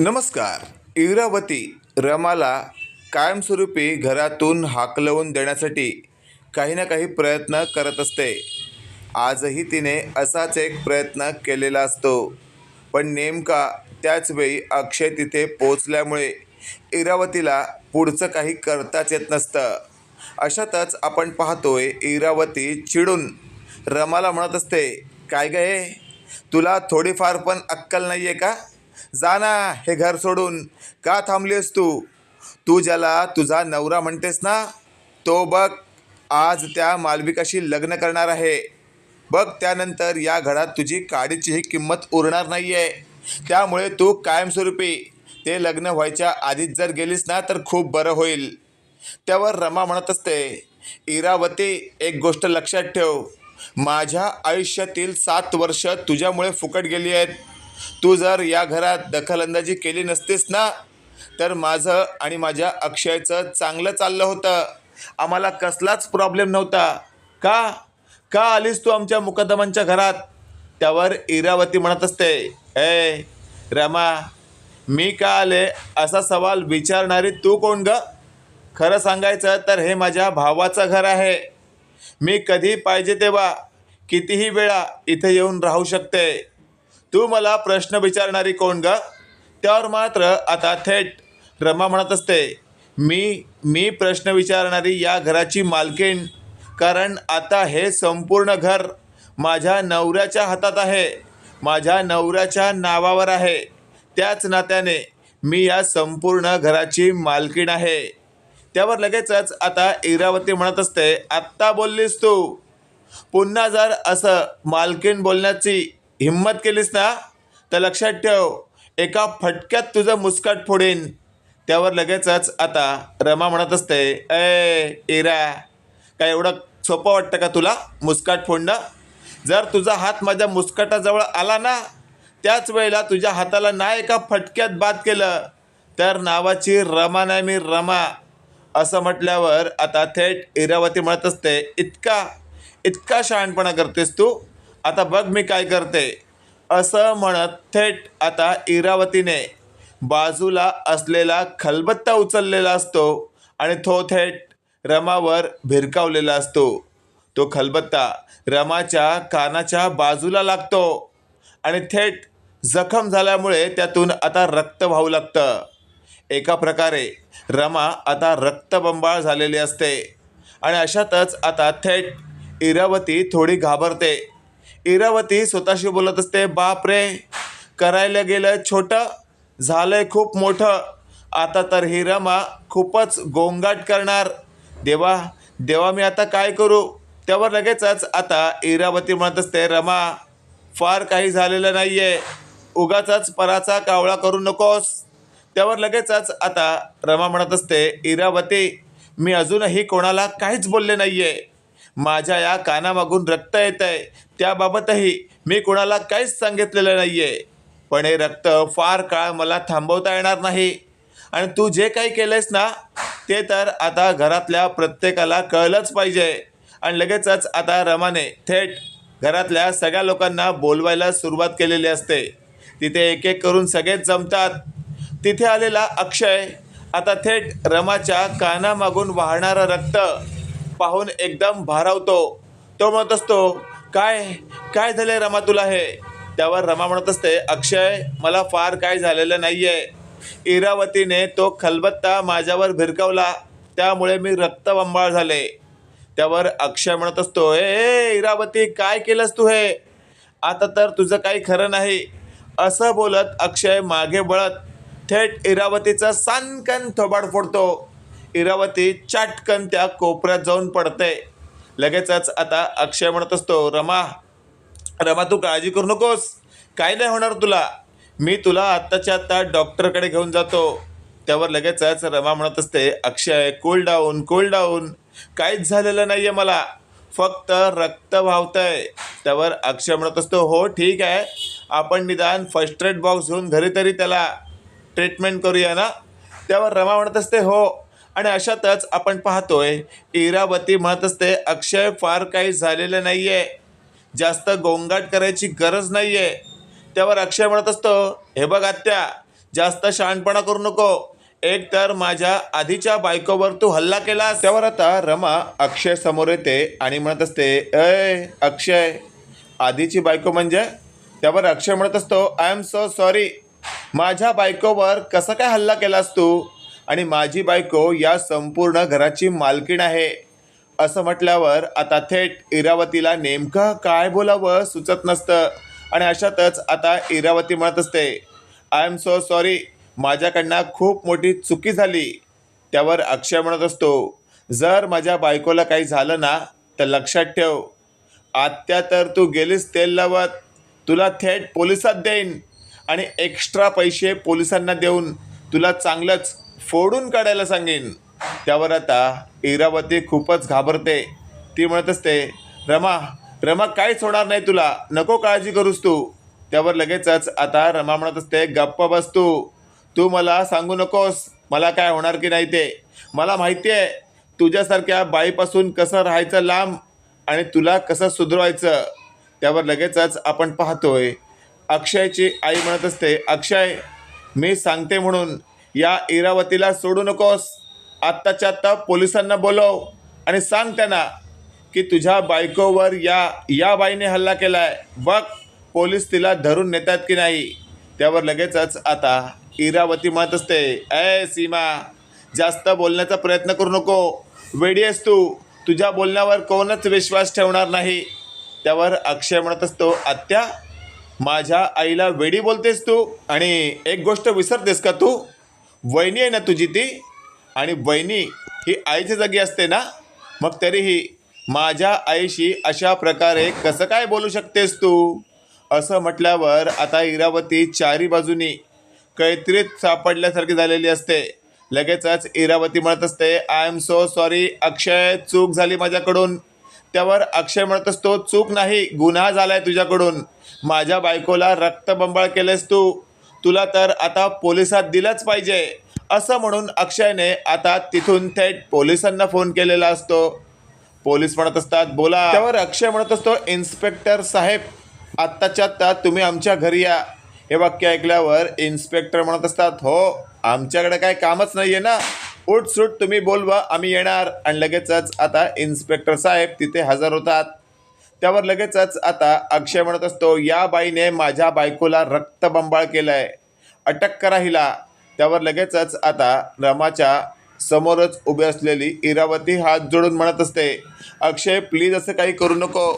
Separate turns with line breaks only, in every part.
नमस्कार. इरावती रमाला कायमस्वरूपी घरातून हाकलवून देण्यासाठी काही ना काही प्रयत्न करत असते. आजही तिने असाच एक प्रयत्न केलेला असतो. पण नेमका त्याचवेळी अक्षय तिथे पोचल्यामुळे इरावतीला पुढचं काही करताच येत नसतं. अशातच आपण पाहतोय इरावती चिडून रमाला म्हणत असते काय गे तुला थोडीफार पण अक्कल नाही आहे का? जा ना हे घर सोडून. का थांबलीस तू? तू ज्याला तुझा नवरा म्हणतेस ना तो बघ आज त्या मालविकाशी लग्न करणार आहे. बघ त्यानंतर या घरात तुझी काडीचीही किंमत उरणार नाही आहे त्यामुळे तू कायमस्वरूपी ते लग्न व्हायच्या आधीच जर गेलीस ना तर खूप बरं होईल. त्यावर रमा म्हणत असते इरावती एक गोष्ट लक्षात ठेव. माझ्या आयुष्यातील सात वर्ष तुझ्यामुळे फुकट गेली आहेत. तू जर या घरात दखलंदाजी केली नसतीस ना तर माझं आणि माझ्या अक्षयचं चांगलं चाललं होतं. आम्हाला कसलाच प्रॉब्लेम नव्हता. का? का आलीस तू आमच्या मुकदमांच्या घरात? त्यावर इरावती म्हणत असते. ए रमा मी का आले? असा सवाल विचारणारी तू कोण ग? खरं सांगायचं तर हे माझ्या भावाचं घर आहे. मी कधी पाहिजे तेव्हा कितीही वेळा इथे येऊन राहू शकते. तू मला प्रश्न विचारणारी कोण ग? त्यावर मात्र आता थेट रमा म्हणत असते मी मी प्रश्न विचारणारी या घराची मालकीण कारण आता हे संपूर्ण घर माझ्या नवऱ्याच्या हातात आहे माझ्या नवऱ्याच्या नावावर आहे. त्याच नात्याने मी या संपूर्ण घराची मालकीण आहे. त्यावर लगेचच आता इरावती म्हणत असते आत्ता बोललीस तू. पुन्हा जर असं मालकीण बोलण्याची हिंमत केलीस ना तर लक्षात ठेव एका फटक्यात तुझं मुस्काट फोडेन. त्यावर लगेचच आता रमा म्हणत असते ए इरा काय एवढं सोपं वाटतं का तुला मुस्काट फोडणं? जर तुझा हात माझ्या मुस्काटाजवळ आला ना त्याच वेळेला तुझ्या हाताला ना एका फटक्यात बाद केलं तर नावाची रमा नाही मी रमा. असं म्हटल्यावर आता थेट इरावती म्हणत असते इतका इतका शहाणपणा करतेस तू आता बघ मी काय करते. असं म्हणत थेट आता इरावतीने बाजूला असलेला खलबत्ता उचललेला असतो आणि तो थेट रमावर भिरकावलेला असतो. तो खलबत्ता रमाच्या कानाच्या बाजूला लागतो आणि थेट जखम झाल्यामुळे त्यातून आता रक्त वाहू लागतं. एका प्रकारे रमा आता रक्तबंबाळ झालेली असते आणि अशातच आता थेट इरावती थोडी घाबरते. इरावती स्वतःशी बोलत असते बाप रे करायला गेलं छोटं झालंय खूप मोठं. आता तर ही रमा खूपच गोंगाट करणार. देवा देवा मी आता काय करू? त्यावर लगेचच आता इरावती म्हणत असते रमा फार काही झालेलं नाही आहे उगाचाच पराचा कावळा करू नकोस. त्यावर लगेचच आता रमा म्हणत असते इरावती मी अजूनही कोणाला काहीच बोलले नाही आहे माझ्या या कानामागून रक्त येत आहे त्याबाबतही मी कोणाला काहीच सांगितलेलं नाही आहे पण हे रक्त फार काळ मला थांबवता येणार नाही. आणि तू जे काही केलं आहेस ना ते तर आता घरातल्या प्रत्येकाला कळलंच पाहिजे. आणि लगेचच आता रमाने थेट घरातल्या सगळ्या लोकांना बोलवायला सुरुवात केलेली असते. तिथे एक एक करून सगळेच जमतात. तिथे आलेला अक्षय आता थेट रमाच्या कानामागून वाहणारं रक्त पाहून एकदम भारावतो. तो म्हणत असतो काय काय झालंय रमा तुला हे? त्यावर रमा म्हणत असते अक्षय मला फार काय झालेलं नाही आहे इरावतीने तो खलबत्ता माझ्यावर भिरकावला. त्यामुळे मी रक्तबंबाळ झाले. त्यावर अक्षय म्हणत असतो ए इरावती काय केलंस तू हे? आता तर तुझं काही खरं नाही. असं बोलत अक्षय मागे बळत थेट इरावतीचा सानकन थोबाड फोडतो. इरावती चाटकन त्या कोपऱ्यात जाऊन पडते लगेचच आता अक्षय म्हणत असतो रमा रमा तू काळजी करू नकोस. काय नाही होणार तुला. मी तुला आत्ताच्या आत्ता डॉक्टरकडे घेऊन जातो. त्यावर लगेचच रमा म्हणत असते Akshay cool down cool down काहीच झालेलं नाही आहे मला. फक्त रक्त वाहतंय. त्यावर अक्षय म्हणत असतो हो ठीक आहे. आपण निदान फर्स्ट एड बॉक्स घेऊन घरी तरी त्याला ट्रीटमेंट करूया ना? त्यावर रमा म्हणत असते हो. आणि अशातच आपण पाहतोय इरावती म्हणत असते अक्षय फार काही झालेलं नाही आहे जास्त गोंगाट करायची गरज नाही आहे त्यावर अक्षय म्हणत असतो हे बघ आत्या जास्त शहाणपणा करू नको. एक तर माझ्या आधीच्या बायकोवर तू हल्ला केला त्यावर आता रमा अक्षय समोर येते आणि म्हणत असते अय अक्षय आधीची बायको म्हणजे? त्यावर अक्षय म्हणत असतो आय एम सो सॉरी माझ्या बायकोवर कसा काय हल्ला केलास तू? आणि माझी बायको या संपूर्ण घराची मालकीण आहे. असं म्हटल्यावर आता थेट इरावतीला नेमकं काय बोलावं सुचत नसतं. आणि अशातच आता इरावती म्हणत असते आय एम सो सॉरी माझ्याकडनं खूप मोठी चुकी झाली. त्यावर अक्षय म्हणत असतो जर माझ्या बायकोला काही झालं ना तर लक्षात ठेव. आत्या तर तू गेलीस तेल लावत. तुला थेट पोलिसात देईन आणि एक्स्ट्रा पैसे पोलिसांना देऊन तुला चांगलंच फोडून काढायला सांगेन. त्यावर आता इरावती खूपच घाबरते. ती म्हणत असते रमा रमा काहीच होणार नाही तुला. नको काळजी करूस तू. त्यावर लगेचच आता रमा म्हणत असते गप्प बस तू. तू मला सांगू नकोस. मला काय होणार की नाही ते? मला माहिती आहे तुझ्यासारख्या बाईपासून कसं राहायचं लांब आणि तुला कसं सुधरवायचं. त्यावर लगेचच आपण पाहतोय अक्षयची आई म्हणत असते अक्षय मी सांगते म्हणून. या इरावतीला सोडू नकोस. आत्ताच्या आत्ता पोलिसांना बोलव. आणि सांग त्यांना की तुझ्या बायकोवर या या बाईने हल्ला केलाय. बघ पोलीस तिला धरून नेतात की नाही. त्यावर लगेचच आता इरावती म्हणत असते. ए सीमा जास्त बोलण्याचा प्रयत्न करू नको. वेडी आहेस तू. तुझ्या बोलण्यावर कोणच विश्वास ठेवणार नाही. त्यावर अक्षय म्हणत असतो आत्या माझ्या आईला वेडी बोलतेस तू? आणि एक गोष्ट विसरतेस का तू? वहिनी आहे ना तुझी ती? आणि वहिनी ही आईच्या जागी असते ना? मग तरीही माझ्या आईशी अशा प्रकारे कसं काय बोलू शकतेस तू? असं म्हटल्यावर आता इरावती चारी बाजूनी कैत्रीत सापडल्यासारखी झालेली असते. लगेचच इरावती म्हणत असते I am so sorry Akshay चूक झाली माझ्याकडून. त्यावर अक्षय म्हणत असतो चूक नाही गुन्हा झालाय तुझ्याकडून. माझ्या बायकोला रक्तबंबाळ केलेस तू. तुला तर आता पोलिसात दिलंच पाहिजे. असं म्हणून अक्षयने आता तिथून थेट पोलिसांना फोन केलेला असतो. पोलीस म्हणत असतात बोला. त्यावर अक्षय म्हणत असतो इन्स्पेक्टर साहेब आत्ताच्या आत्ता तुम्ही आमच्या घरी या. हे वाक्य ऐकल्यावर इन्स्पेक्टर म्हणत असतात हो आमच्याकडे काय कामच नाही आहे ना उठसूट तुम्ही बोलवा आम्ही येणार. आणि लगेचच आता इन्स्पेक्टर साहेब तिथे हजर होतात. त्यावर लगेचच आता अक्षय म्हणत असतो या बाईने माझ्या बायकोला रक्तबंबाळ आहे अटक करा हिला. त्यावर लगेचच आता रमाच्या समोरच उभी असलेली इरावती हात जोडून म्हणत असते अक्षय प्लीज असं काही करू नको.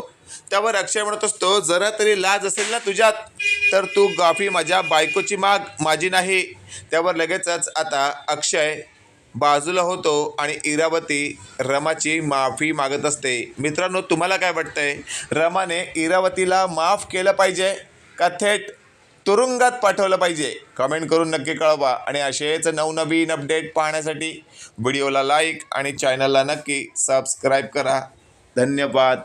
त्यावर अक्षय म्हणत असतो जरा तरी लाज असेल ना तुझ्यात तर तू गाफी माझ्या बायकोची माग माझी नाही. त्यावर लगेचच आता अक्षय बाजूला होतो आणि इरावती रमाची माफी मागत असते. मित्रांनो तुम्हाला काय वाटतंय? रमाने इरावतीला माफ केलं पाहिजे का थेट तुरुंगात पाठवलं पाहिजे? कमेंट करून नक्की कळवा आणि असेच नवनवीन अपडेट पाहण्यासाठी व्हिडिओला लाईक आणि चॅनलला नक्की सबस्क्राईब करा. धन्यवाद.